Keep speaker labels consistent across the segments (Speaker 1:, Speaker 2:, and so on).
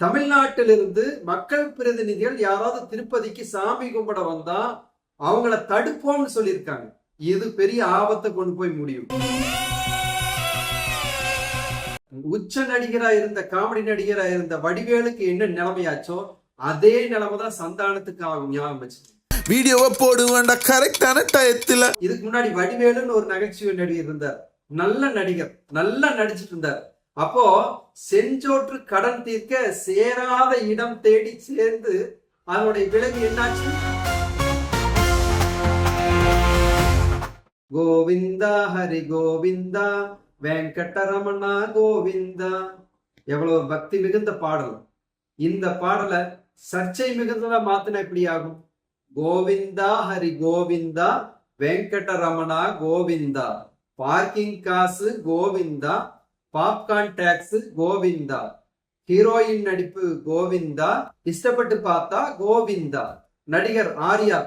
Speaker 1: தமிழ்நாட்டிலிருந்து மக்கள் பிரதிநிதிகள் யாராவது திருப்பதிக்கு சாமி கும்பிட வந்தா அவங்கள தடுப்போம்னு சொல்லியிருக்காங்க. இது பெரிய ஆபத்தை கொண்டு போய் முடியும். உச்ச நடிகரா இருந்த காமெடி நடிகரா இருந்த வடிவேலுக்கு என்ன நிலைமையாச்சோ அதே நிலைமை தான் சந்தானத்துக்கு ஆகும் ஞாபகம் வச்சு
Speaker 2: வீடியோவை போடுவேன்டா கரெக்டான டயத்துல.
Speaker 1: இதுக்கு முன்னாடி வடிவேலுன்னு ஒரு நகைச்சுவை நடிகர் இருந்தார். நல்ல நடிகர் நல்லா நடிச்சிட்டு இருந்தார். அப்போ செஞ்சோற்று கடன் தீர்க்க சேராத இடம் தேடி சேர்ந்து அதனுடைய விளைவு என்னாச்சு? கோவிந்தா ஹரி கோவிந்தா வெங்கடரமணா கோவிந்தா. எவ்வளவு பக்தி மிகுந்த பாடல். இந்த பாடலை சர்ச்சை மிகுந்ததா மாத்தினா எப்படி ஆகும் கோவிந்தா ஹரி கோவிந்தா வெங்கடரமணா கோவிந்தா. பார்க்கிங் காசு Govinda. Popcorn tax Govinda. Heroine நடிப்பு கோவிந்தா. இஷ்டப்பட்டு பார்த்தா கோவிந்தா. நடிகர் ஆர்யா.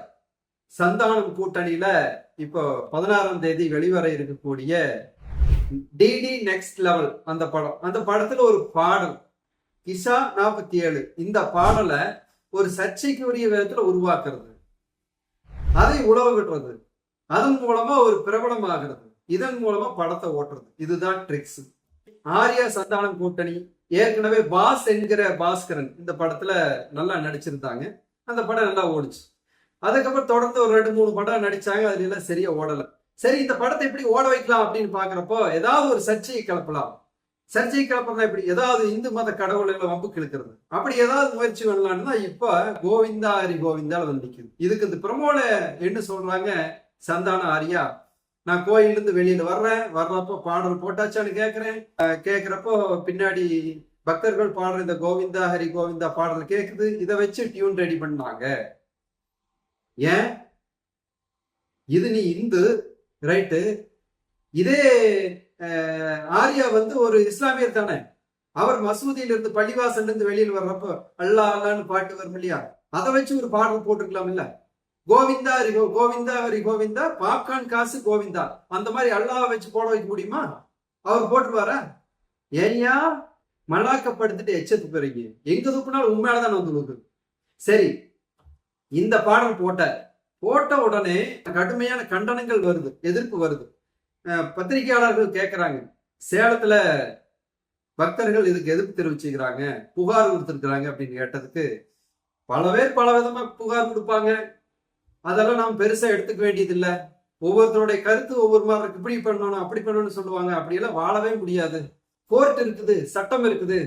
Speaker 1: சந்தானம் கூட்டணியில இப்போ பதினாறாம் தேதி வெளிவர இருக்கக்கூடிய டிடி நெக்ஸ்ட் லெவல் அந்த படம். அந்த படத்துல ஒரு பாடல். கிஷா நாற்பத்தி ஏழு இந்த பாடலை ஒரு சர்ச்சைக்குரிய விதத்துல உருவாக்குறது. அதை உழவு விடுறது அதன் மூலமா ஒரு பிரபலமாகிறது. இதன் மூலமா படத்தை ஓட்டுறது. இதுதான் ட்ரிக்ஸ். ஆர்யா சந்தானம் கூட்டணி ஏற்கனவே பாஸ் என்கிற பாஸ்கரன் இந்த படத்துல நல்லா நடிச்சிருந்தாங்க. அந்த படம் நல்லா ஓடுச்சு. அதுக்கப்புறம் தொடர்ந்து ஒரு ரெண்டு மூணு படம் நடிச்சாங்க. அதுல எல்லாம் சரியா ஓடல. சரி இந்த படத்தை எப்படி ஓட வைக்கலாம் அப்படின்னு பாக்குறப்போ ஏதாவது ஒரு சர்ச்சையை கிளப்பலாம். சர்ச்சையை கிளப்பலாம் எப்படி? ஏதாவது இந்து மத கடவுள்களை வம்பு கிழக்கிறது அப்படி ஏதாவது முயற்சி பண்ணலாம்னு தான் இப்ப கோவிந்தா ஹரி கோவிந்தால வந்து நிக்குது. இதுக்கு இந்த பிரமோல என்ன சொல்றாங்க? சந்தான ஆரியா நான் கோயில்ல இருந்து வெளியில வர்றேன். வர்றப்போ பாடல் போட்டாச்சான்னு கேக்குறேன். கேட்குறப்போ கேக்குறப்போ பின்னாடி பக்தர்கள் பாடுற இந்த கோவிந்தா ஹரி கோவிந்தா பாடல் கேக்குது. இதை வச்சு டியூன் ரெடி பண்ணாங்க. ஏன்? இது நீ இந்து ரைட்டு இதே ஆரியா ஆர்யா வந்து ஒரு இஸ்லாமியர் தானே. அவர் மசூதியில இருந்து பள்ளிவாசல்ல இருந்து வெளியில் வர்றப்போ அல்லா அல்லான்னு பாட்டு வரும் இல்லையா? அதை வச்சு ஒரு பாடல் போட்டுருக்கலாம் இல்லை கோவிந்தா ஹரி கோ கோவிந்தா ஹரி கோவிந்தா பாப்கார்ன் காசு கோவிந்தா. அந்த மாதிரி அல்லாவை வச்சு போட வைக்க முடியுமா? அவர் போட்டுருவாரா? ஏன்யா மலாக்கப்படுத்திட்டு எச்சத்து பிறகு. எங்க துப்புனாலும் உண்மையாலதான் வந்து விழுது சரி இந்த பாடல் போட்ட போட்ட உடனே கடுமையான கண்டனங்கள் வருது எதிர்ப்பு வருது. பத்திரிகையாளர்கள் கேட்குறாங்க சேலத்துல பக்தர்கள் இதுக்கு எதிர்ப்பு தெரிவிச்சுக்கிறாங்க. புகார் கொடுத்துருக்குறாங்க அப்படின்னு கேட்டதுக்கு பல பேர் பல விதமா புகார் கொடுப்பாங்க. அதெல்லாம் நாம் பெருசா எடுத்துக்க வேண்டியது இல்லை ஒவ்வொருத்தருடைய கருத்து ஒவ்வொரு மாதிரி இருக்கு. இப்படி பண்ணணும் அப்படி பண்ணணும்னு சொல்லுவாங்க. அப்படியெல்லாம் வாழவே முடியாது. கோர்ட் இருக்குது சட்டம் இருக்குது.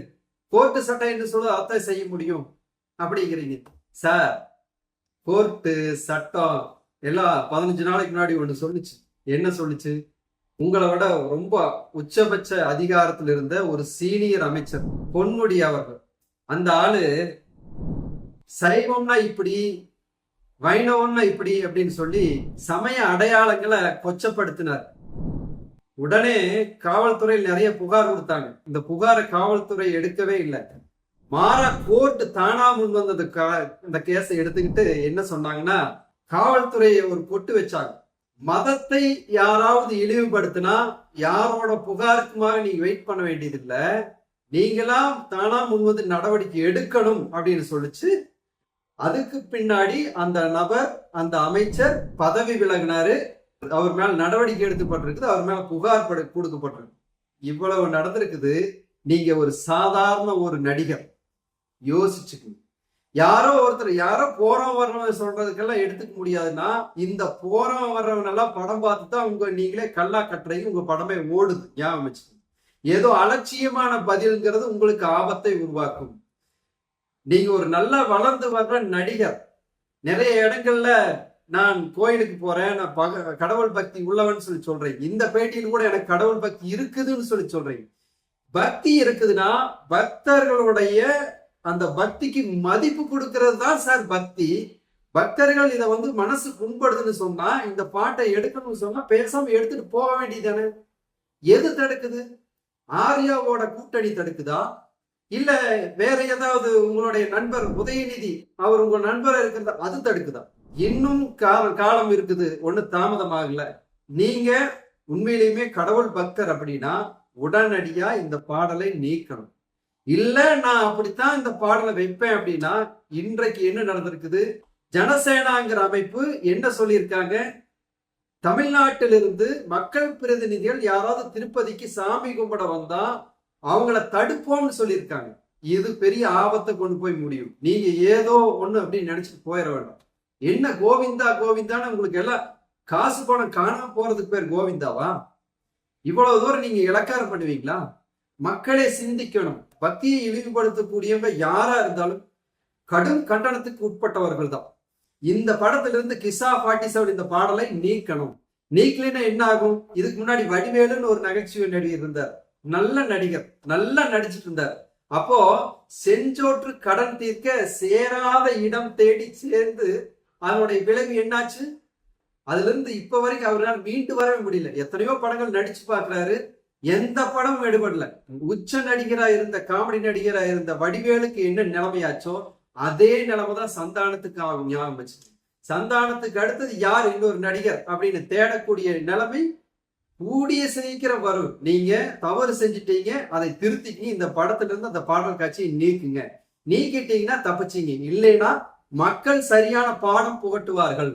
Speaker 1: கோர்ட்டு சட்டம் என்று சொல்ல அத்தை செய்ய முடியும். அப்படிங்கிறீங்க. சார் கோர்ட்டு சட்டம் எல்லாம் பதினஞ்சு நாளைக்கு முன்னாடி ஒன்று சொல்லுச்சு. என்ன சொல்லுச்சு? உங்களை விட ரொம்ப உச்சபட்ச அதிகாரத்தில் இருந்த ஒரு சீனியர் அமைச்சர் பொன்முடி அவர்கள். அந்த ஆளு சைவம்னா இப்படி வைணவம்னா இப்படி அப்படின்னு சொல்லி சமய அடையாளங்களை கொச்சப்படுத்தினார். உடனே காவல்துறையில் நிறைய புகார் கொடுத்தாங்க. இந்த புகாரை காவல்துறை எடுக்கவே இல்லை. மாறா கோர்ட் தானா முன் வந்தது. கா- இந்த கேஸை எடுத்துக்கிட்டு என்ன சொன்னாங்கன்னா காவல்துறையை ஒரு பொட்டு வச்சாங்க. மதத்தை யாராவது இழிவுபடுத்தினா யாரோட புகாருக்குமாக நீங்க வெயிட் பண்ண வேண்டியதில்லை. நீங்களாம் தானா முன் வந்து நடவடிக்கை எடுக்கணும் அப்படின்னு சொல்லிச்சு. அதுக்கு பின்னாடி அந்த நபர் அந்த அமைச்சர் பதவி விலகினாரு. அவர் மேல நடவடிக்கை எடுக்கப்பட்டிருக்குது அவர் மேல புகார் படு கொடுக்கப்பட்டிருக்கு. இவ்வளவு நடந்திருக்குது நீங்க ஒரு சாதாரண ஒரு நடிகர் யோசிச்சுக்கணும் யாரோ ஒருத்தர் யாரோ போறோம் வர்றவன் சொல்றதுக்கெல்லாம் எடுத்துக்க முடியாதுன்னா இந்த போறோம் வர்றவன் எல்லாம் படம் பார்த்து தான் உங்க நீங்களே கல்லா கட்டுறீங்க உங்க படமே ஓடுது. ஞாபகம் வச்சுக்கோங்க ஏதோ அலட்சியமான பதில்ங்கிறது உங்களுக்கு ஆபத்தை உருவாக்கும். நீங்க ஒரு நல்ல வளர்ந்து வர்ற நடிகர். நிறைய இடங்கள்ல நான் கோயிலுக்கு போறேன் நான் பக கடவுள் பக்தி உள்ளவன் சொல்லி சொல்றேன். இந்த பேட்டியில் கூட எனக்கு கடவுள் பக்தி இருக்குதுன்னு சொல்லி சொல்றேன். பக்தி இருக்குதுன்னா பக்தர்களுடைய அந்த பக்திக்கு மதிப்பு கொடுக்கறது தான் சார் பக்தி. பக்தர்கள் இதை வந்து மனசு புண்படுதுன்னு சொன்னா இந்த பாட்டை எடுக்கணும்னு சொன்னா பேசாம எடுத்துட்டு போக வேண்டியதானே எது தடுக்குது? ஆர்யாவோட கூட்டணி தடுக்குதா? இல்ல வேற ஏதாவது உங்களுடைய நண்பர் உதயநிதி அவர் உங்க நண்பர் இருக்கிறத? அது தடுக்குதா? இன்னும் காலம் காலம் இருக்குது. ஒண்ணு தாமதமாகல. நீங்க உண்மையிலேயுமே கடவுள் பக்தர் அப்படின்னா உடனடியா இந்த பாடலை நீக்கணும். இல்ல நான் அப்படித்தான் இந்த பாடலை வைப்பேன் அப்படின்னா இன்றைக்கு என்ன நடந்திருக்குது? ஜனசேனாங்கிற அமைப்பு என்ன சொல்லியிருக்காங்க? தமிழ்நாட்டிலிருந்து மக்கள் பிரதிநிதிகள் யாராவது திருப்பதிக்கு சாமி கும்பிட வந்தா அவங்கள தடுப்போம்னு சொல்லியிருக்காங்க. இது பெரிய ஆபத்தை கொண்டு போய் முடியும். நீங்க ஏதோ ஒண்ணு அப்படின்னு நினைச்சிட்டு போயிட வேண்டாம். என்ன கோவிந்தா கோவிந்தான்னு உங்களுக்கு எல்லாம் காசு பணம் காணாம போறதுக்கு பேர் கோவிந்தாவா? இவ்வளவு தூரம் நீங்க இலக்காரம் பண்ணுவீங்களா? மக்களே சிந்திக்கணும். பக்தியை இழிவுபடுத்தக்கூடியவங்க யாரா இருந்தாலும் கடும் கண்டனத்துக்கு உட்பட்டவர்கள் தான். இந்த படத்திலிருந்து கிசா பாட்டி செவன் இந்த பாடலை நீக்கணும். நீக்கலைன்னா என்ன ஆகும்? இதுக்கு முன்னாடி வடிவேலுன்னு ஒரு நகைச்சுவை நடிகர் இருந்தார். நல்ல நடிகர் நல்லா நடிச்சிட்டு இருந்தார். அப்போ செஞ்சோற்று கடன் தீர்க்க சேராத இடம் தேடி சேர்ந்து அதனுடைய விளைவு என்னாச்சு? அதுல இருந்து இப்ப வரைக்கும் அவரால் மீண்டு வரவே முடியல. எத்தனையோ படங்கள் நடிச்சு பார்க்கறாரு. எந்த படமும் எடுபடல. உச்ச நடிகரா இருந்த காமெடி நடிகரா இருந்த வடிவேலுக்கு என்ன நிலைமையாச்சோ அதே நிலைமை தான் சந்தானத்துக்கு ஆகும் ஞாபகம் வச்சு சந்தானத்துக்கு அடுத்தது யார்? இன்னொரு நடிகர் அப்படின்னு தேடக்கூடிய நிலைமை கூடிய சீக்கிரம் வரும் நீங்க தவறு செஞ்சிட்டீங்க அதை திருத்திக்கி இந்த படத்துல இருந்து அந்த பாடல் காட்சியை நீக்குங்க. நீக்கிட்டீங்கன்னா தப்பிச்சீங்க. இல்லைன்னா மக்கள் சரியான பாடம் புகட்டுவார்கள்.